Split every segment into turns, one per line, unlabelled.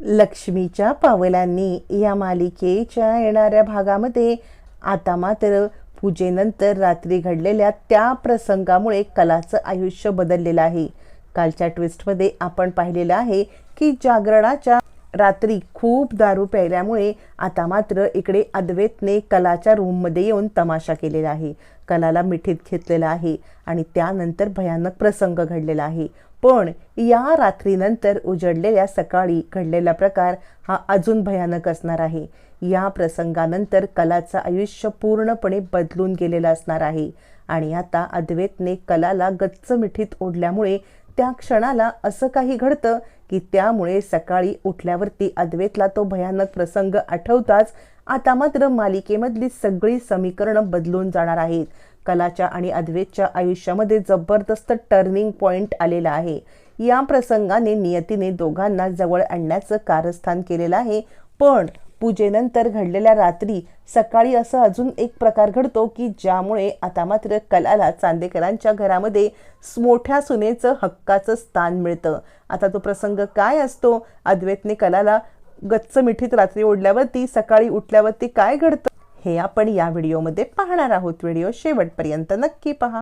लक्ष्मीच्या पावलांनी या मालिकेच्या येणाऱ्या भागामध्ये आता मात्र पूजेनंतर रात्री घडलेल्या त्या प्रसंगामुळे कलाचं आयुष्य बदललेलं आहे. कालच्या ट्विस्टमध्ये आपण पाहिलेलं आहे की जागरणाच्या रात्री खूप दारू प्यायल्यामुळे आता मात्र इकडे अद्वैतने कलाच्या रूममध्ये येऊन तमाशा केलेला आहे. कलाला मिठीत घेतलेला आहे आणि त्यानंतर भयानक प्रसंग घडलेला आहे. पण या रात्रीनंतर उजडलेल्या सकाळी घडलेला प्रकार हा अजून भयानक असणार आहे. या प्रसंगानंतर कलाचं आयुष्य पूर्णपणे बदलून गेलेलं असणार आहे आणि आता अद्वैतने कलाला गच्च मिठीत ओढल्यामुळे त्या क्षणाला असं काही घडतं की त्यामुळे सकाळी उठल्यावरती अद्वेतला तो भयानक प्रसंग आठवताच आता मात्र मालिकेमधली सगळी समीकरणं बदलून जाणार आहेत. कलाच्या आणि अद्वैतच्या आयुष्यामध्ये जबरदस्त टर्निंग पॉइंट आलेला आहे. या प्रसंगाने नियतीने दोघांना जवळ आणण्याचं कारस्थान केलेलं आहे. पण पूजेनंतर घडलेल्या रात्री सकाळी असं अजून एक प्रकार घडतो की ज्यामुळे आता मात्र कलाला चांदेकरांच्या घरामध्ये मोठ्या सुनेचं हक्काचं स्थान मिळतं. आता तो प्रसंग काय असतो? अद्वैतने कलाला गच्च मिठीत रात्री ओढल्यावरती सकाळी उठल्यावरती काय घडतं? हे आपण या व्हिडिओमध्ये पाहणार आहोत. व्हिडिओ शेवटपर्यंत नक्की पहा.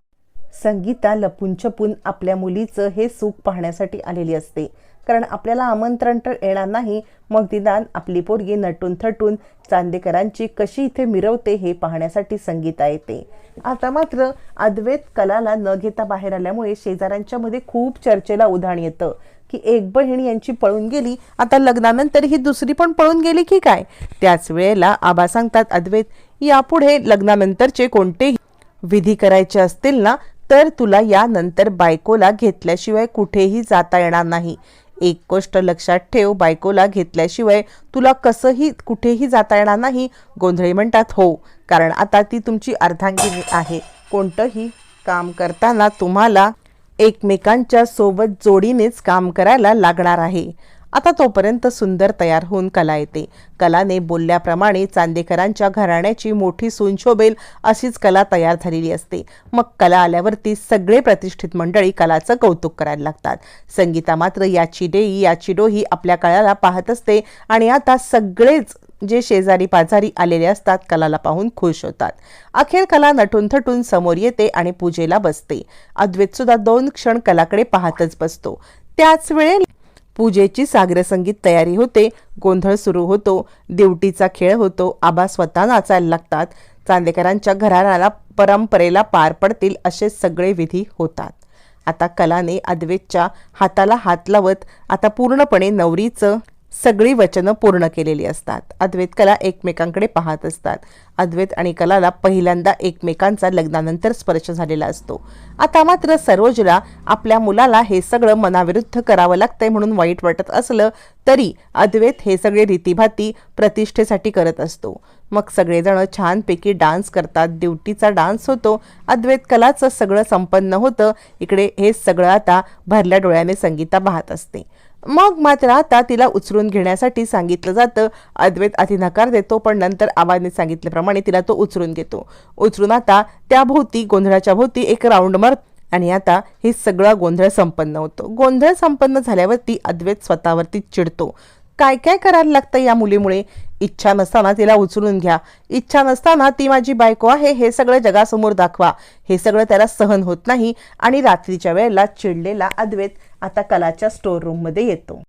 संगीता लपून छपून आपल्या मुलीचं हे सुख पाहण्यासाठी आलेली असते. कारण आपल्याला आमंत्रण तर येणार नाही. मग निदान आपली पोरगी नटून थटून चांदेकरांची कशी इथे मिरवते हे पाहण्यासाठी संगीता येते. आता मात्र अद्वैत कलाला न घेता बाहेर आल्यामुळे शेजाऱ्यांच्या मध्ये खूप चर्चेला उधाण येतं. की एक बहीण यांची पळून गेली आता लग्नानंतर ही दुसरी पण पळून गेली की काय? त्याच वेळेला आबा सांगतात अद्वैत यापुढे लग्नानंतरचे कोणतेही विधी करायचे असतील ना तर तुला यानंतर बायकोला घेतल्याशिवाय कुठेही जाता येणार नाही. एक गोष्ट लक्षात ठेव बायकोला घेतल्याशिवाय तुला कसंही कुठेही जाता येणार नाही. गोंधळी म्हणतात हो. कारण आता ती तुमची अर्धांगिनी आहे. कोणतंही काम करताना तुम्हाला एकमेकांच्या सोबत जोडीनेच काम करायला लागणार आहे. आता तोपर्यंत सुंदर तयार होऊन कला येते. कलाने बोलल्याप्रमाणे चांदेकरांच्या घराण्याची मोठी सून शोभेल अशीच कला तयार झालेली असते. मग कला आल्यावरती सगळे प्रतिष्ठित मंडळी कलाचं कौतुक करायला लागतात. संगीता मात्र याची डेई याची डोही आपल्या कळाला पाहत असते आणि आता सगळेच जे शेजारी पाजारी आलेले असतात कलाला पाहून खुश होतात. अखेर कला नटून थटून समोर येते आणि पूजेला बसते. अद्वैत सुद्धा दोन क्षण कलाकडे पाहतच बसतो. त्याच वेळेला पूजेची सागरसंगीत तयारी होते गोंधळ सुरू होतो दिवटीचा खेळ होतो आबा स्वतः नाचायला लागतात चांदेकरांच्या घराण्याला परंपरेला पार पडतील असे सगळे विधी होतात. आता कलाने अद्वेतच्या हाताला हात लावत आता पूर्णपणे नवरीचं सगळी वचनं पूर्ण केलेली असतात. अद्वैत कला एकमेकांकडे पाहत असतात. अद्वैत आणि कलाला पहिल्यांदा एकमेकांचा लग्नानंतर स्पर्श झालेला असतो. आता मात्र सरोजला आपल्या मुलाला हे सगळं मनाविरुद्ध करावं लागतंय म्हणून वाईट वाटत असलं तरी अद्वैत हे सगळे रीतीभाती प्रतिष्ठेसाठी करत असतो. मग सगळेजण छानपैकी डान्स करतात. ड्युटीचा डान्स होतो. अद्वैत कलाचं सगळं संपन्न होतं. इकडे हे सगळं आता भरल्या डोळ्याने संगीता पाहत असते. मग मात्र आता तिला उचलून घेण्यासाठी सांगितलं जातं. अद्वैत आधी नकार देतो पण नंतर आवाजने सांगितल्याप्रमाणे तिला तो उचलून घेतो. उचलून आता त्या भोवती गोंधळाच्या भोवती एक राऊंड मार आणि आता हे सगळा गोंधळ संपन्न होतो. गोंधळ संपन्न झाल्यावरती अद्वैत स्वतःवरती चिडतो. काय काय करायला लागतं या मुलीमुळे? इच्छा नसताना तिला उचलून घ्या. इच्छा नसताना ती माझी बायको आहे हे सगळं जगासमोर दाखवा. हे सगळं त्याला सहन होत नाही आणि रात्रीच्या वेळेला चिडलेला अद्वैत आता कलाच्या स्टोर रूममध्ये येतो.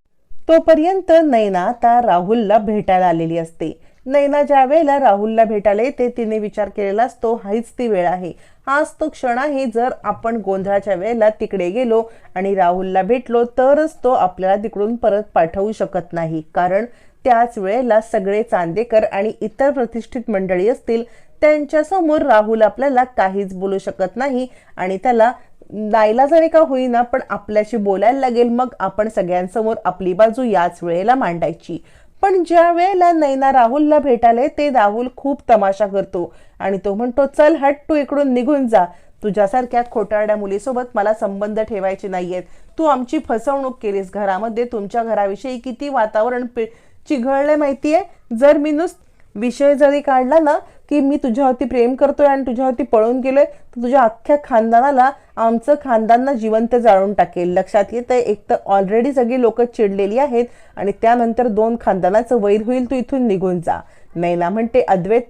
तोपर्यंत नैना आता राहुलला भेटायला आलेली असते. नैना ज्या वेळेला राहुलला भेटायला येते तिने विचार केलेला असतो हाच ती वेळ आहे. हाच तो क्षण आहे जर आपण गोंधळाच्या वेळेला तिकडे गेलो आणि राहुलला भेटलो तरच तो आपल्याला तिकडून परत पाठवू शकत नाही. कारण त्याच वेळेला सगळे चांदेकर आणि इतर प्रतिष्ठित मंडळी असतील त्यांच्यासमोर राहुल आपल्याला काहीच बोलू शकत नाही आणि त्याला नाईलाजाने का होईना पण आपल्याशी बोलायला लागेल मग आपण सगळ्यांसमोर आपली बाजू याच वेळेला मांडायची. पण ज्या वेळेला नैना राहुलला भेटाले ते राहुल खूप तमाशा करतो आणि तो म्हणतो चल हट तू इकडून निघून जा. तुझ्यासारख्या खोटारड्या मुलीसोबत मला संबंध ठेवायचे नाहीयेत. तू आमची फसवणूक केलीस घरामध्ये. तुमच्या घराविषयी किती वातावरण पि चिघळले माहितीये? जर मी नुस विषय जरी काढला ना की मी तुझ्यावरती प्रेम करतोय आणि तुझ्यावरती पळून गेलोय तर तुझ्या अख्ख्या खानदानाला आमचं खानदानना जिवंत जाळून टाकेल. लक्षात येतं एक तर ऑलरेडी सगळी लोक चिडलेली आहेत आणि त्यानंतर दोन खानदानाचं वैर होईल तू इथून निघून जा. नैना म्हणते अद्वैत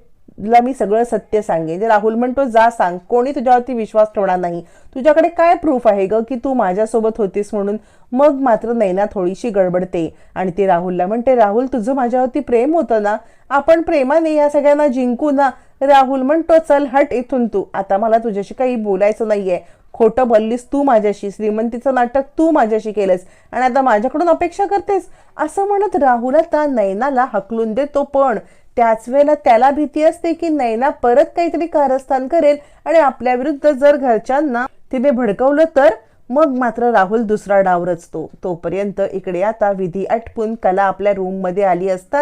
ला मी सगळं सत्य सांगेन. राहुल म्हणतो जा सांग. कोणी तुझ्यावरती विश्वास ठेवणार नाही. तुझ्याकडे काय प्रूफ आहे ग की तू माझ्यासोबत होतीस म्हणून? मग मात्र नैना थोडीशी गडबडते आणि ती राहुलला म्हणते राहुल तुझं माझ्यावरती प्रेम होतं ना? आपण प्रेमाने या सगळ्यांना जिंकू ना? राहुल म्हणतो चल हट इथून तू. आता मला तुझ्याशी काही बोलायचं नाहीये. खोटं बोललीस तू माझ्याशी. श्रीमंतीचं नाटक तू माझ्याशी केलंस. आणि आता माझ्याकडून अपेक्षा करतेस? असं म्हणत राहुल आता नैनाला हकलून देतो. पण त्याच वेळेला त्याला भीती असते की नैना परत काहीतरी कारस्थान करेल आणि आपल्या विरुद्ध जर घरच्यांना तिने भडकवलं तर मग मात्र राहुल दुसरा डाव रचतो. तोपर्यंत इकडे आता विधी आटपून कला आपल्या रूममध्ये आली असता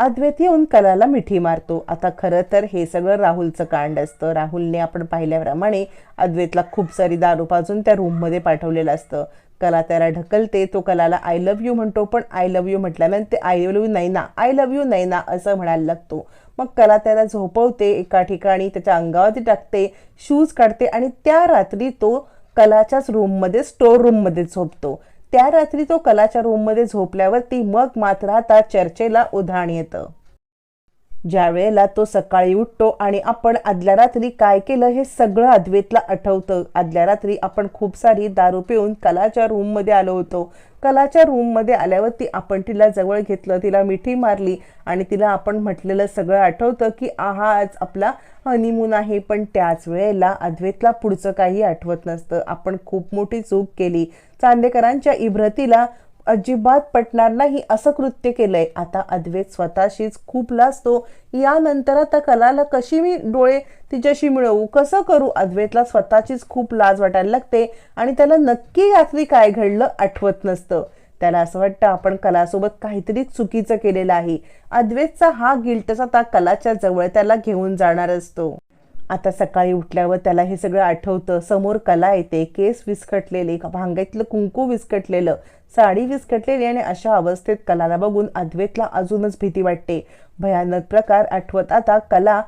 अद्वैत येऊन कलाला मिठी मारतो. आता खरं तर हे सगळं राहुलचं कांड असतं. राहुलने आपण पाहिल्याप्रमाणे अद्वैतला खूप सारी दारू पाजून त्या रूममध्ये पाठवलेलं असतं. कला त्याला ढकलते तो कलाला आय लव्ह यू म्हणतो पण आय लव्ह यू म्हटल्यानंतर आय लव्ह यू नाही ना आय लव्ह यू नाही ना असं म्हणायला लागतो. मग कला त्याला झोपवते एका ठिकाणी त्याच्या अंगावरती टाकते शूज काढते आणि त्या रात्री तो कलाच्याच रूममध्ये स्टोर रूममध्ये झोपतो. त्या रात्री तो कलाच्या रूममध्ये झोपल्यावरती मग मात्र आता चर्चेला उधाण येतं. ज्या वेळेला तो सकाळी उठतो आणि आपण आदल्या रात्री काय केलं हे सगळं अद्वेतला आठवतं. आदल्या रात्री आपण खूप सारी दारू पिऊन कलाच्या रूममध्ये आलो होतो. कलाच्या रूममध्ये आल्यावरती आपण तिला जवळ घेतलं तिला मिठी मारली आणि तिला आपण म्हटलेलं सगळं आठवतं की आहा आज आपला हनीमून आहे. पण त्याच वेळेला अद्वैतला पुढचं काही आठवत नसतं. आपण खूप मोठी चूक केली. चांदेकरांच्या इब्रतीला अजिबात पटणार नाही असं कृत्य केलंय. आता अद्वैत स्वतःशीच खूप लाजतो. यानंतर आता कलाला कशी मी डोळे तिच्याशी मिळवू? कसं करू? अद्वैतला स्वतःचीच खूप लाज वाटायला लागते आणि त्याला नक्की रात्री काय घडलं आठवत नसतं. त्याला असं वाटतं आपण कलासोबत काहीतरी चुकीचं केलेलं आहे. अद्वैतचा हा गिल्टच आता कलाच्या जवळ त्याला घेऊन जाणार असतो. आता सकाळी उठल्यावर त्याला हे सगळं आठवतं. समोर कला येते. केस विस्कटलेले भांग्यातलं कुंकू विस्कटलेलं साडी विस्कटलेली आणि अशा अवस्थेत कलाला बघून अद्वैतला अजूनच भीती वाटते. भयानक प्रकार आठवत आता कला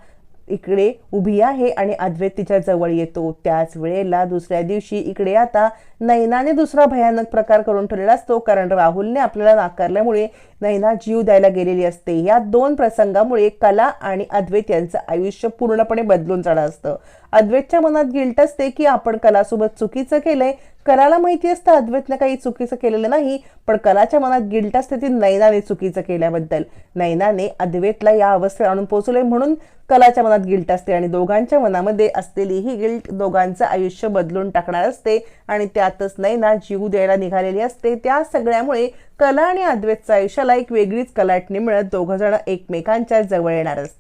इकडे उभी आहे आणि अद्वैत तिच्या जवळ येतो. त्याच वेळेला दुसऱ्या दिवशी इकडे आता नैनाने दुसरा भयानक प्रकार करून ठेवलेला असतो. कारण राहुलने आपल्याला नाकारल्यामुळे नैना जीव द्यायला गेलेली असते. या दोन प्रसंगामुळे कला आणि अद्वैत यांचं आयुष्य पूर्णपणे बदलून जाणं असतं. अद्वैतच्या मनात गिल्ट असते की आपण कलासोबत चुकीचं केलंय कलाला माहिती असतं अद्वैतनं काही चुकीचं केलेलं नाही पण कलाच्या मनात गिल्ट असते ती नैनाने चुकीचं केल्याबद्दल. नैनाने अद्वैतला या अवस्थेत आणून पोहोचवलंय म्हणून कलाच्या मनात गिल्ट असते आणि दोघांच्या मनामध्ये असलेली ही गिल्ट दोघांचं आयुष्य बदलून टाकणार असते आणि त्यातच नैना जीव द्यायला निघालेली असते. त्या सगळ्यामुळे कला आणि अद्वैतच्या आयुष्याला एक वेगळीच कलाटणी मिळत दोघं जण एकमेकांच्या जवळ येणार असते